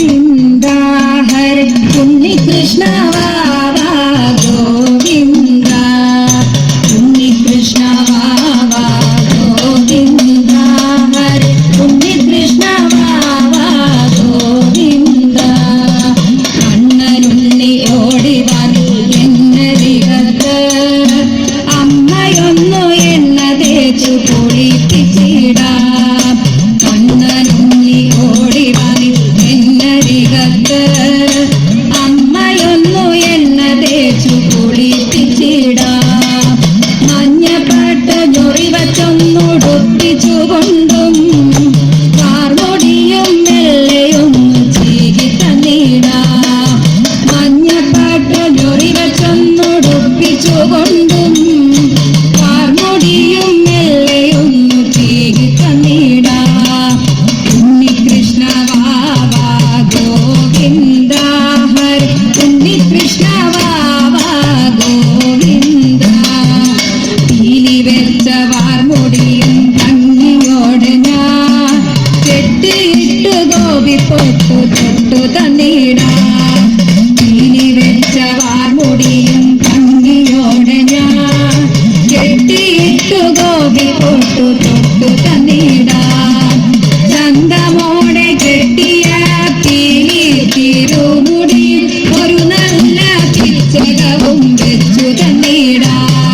गोविंदा हरे पुण्य कृष्णवा கத்த വെച്ച വാർമുടിയും ഞാൻ കെട്ടിയിട്ട് ഗോപി പൊട്ടു തൊട്ടു തന്നിടാം. പീലി വെച്ച വാർമുടിയും ഭംഗിയോടെ ഞാൻ കെട്ടിയിട്ട് ഗോപി പൊട്ടു തൊട്ടു തന്നിടാം. ചന്തമോടെ കെട്ടിയ പീലി തിരുമുടി ഒരു നല്ല പിച്ചകവും വെച്ചു തന്നിടാം.